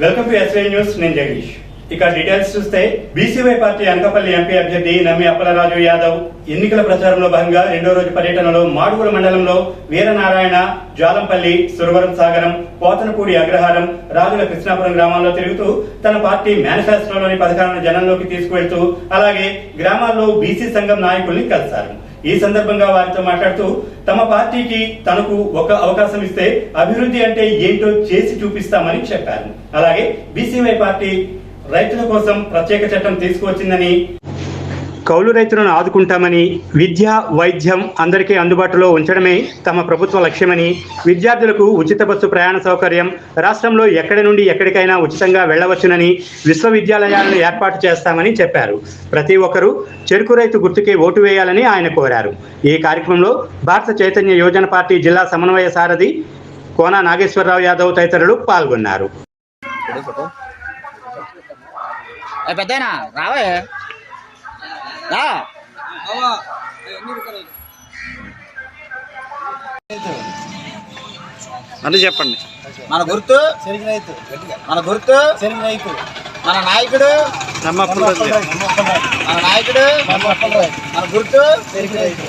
Welcome to SI news నేను జగదీష్. ఇక details చూస్తే బీసీవై పార్టీ అనకాపల్లి ఎంపీ అభ్యర్థి నమ్మి అప్పలరాజు యాదవ్. ఎన్నికల ప్రచారంలో భాగంగా రెండో రోజు పర్యటనలో మాడుగుల మండలంలో వీరనారాయణ జాలంపల్లి సురవరం సాగరం పోతనపూడి అగ్రహారం రాజుల కృష్ణాపురం గ్రామాల్లో తిరుగుతూ తన పార్టీ మేనిఫెస్టోలోని పథకాలను జనంలోకి తీసుకువెళ్తూ అలాగే గ్రామాల్లో బీసీ సంఘం నాయకుల్ని కలిశారు. ఈ సందర్భంగా వారితో మాట్లాడుతూ తమ పార్టీకి తనకు ఒక అవకాశం ఇస్తే అభివృద్ధి అంటే ఏంటో చేసి చూపిస్తామని చెప్పారు. అలాగే బీసీవై పార్టీ రైతుల కోసం ప్రత్యేక చట్టం తీసుకువచ్చిందని కౌలు రైతులను ఆదుకుంటామని విద్య వైద్యం అందరికీ అందుబాటులో ఉంచడమే తమ ప్రభుత్వ లక్ష్యమని విద్యార్థులకు ఉచిత బస్సు ప్రయాణ సౌకర్యం రాష్ట్రంలో ఎక్కడి నుండి ఎక్కడికైనా ఉచితంగా వెళ్ళవచ్చునని విశ్వవిద్యాలయాలను ఏర్పాటు చేస్తామని చెప్పారు. ప్రతి ఒక్కరూ చెరుకు రైతు గుర్తుకే ఓటు వేయాలని ఆయన కోరారు. ఈ కార్యక్రమంలో భారత చైతన్య యోజన పార్టీ జిల్లా సమన్వయ సారథి కోనా నాగేశ్వరరావు యాదవ్ తదితరులు పాల్గొన్నారు. పెద్దనా రావే. అని చెప్పండి. మన గుర్తు రైతు మన గుర్తు రైతు మన నాయకుడు మన నాయకుడు మన గుర్తు రైతు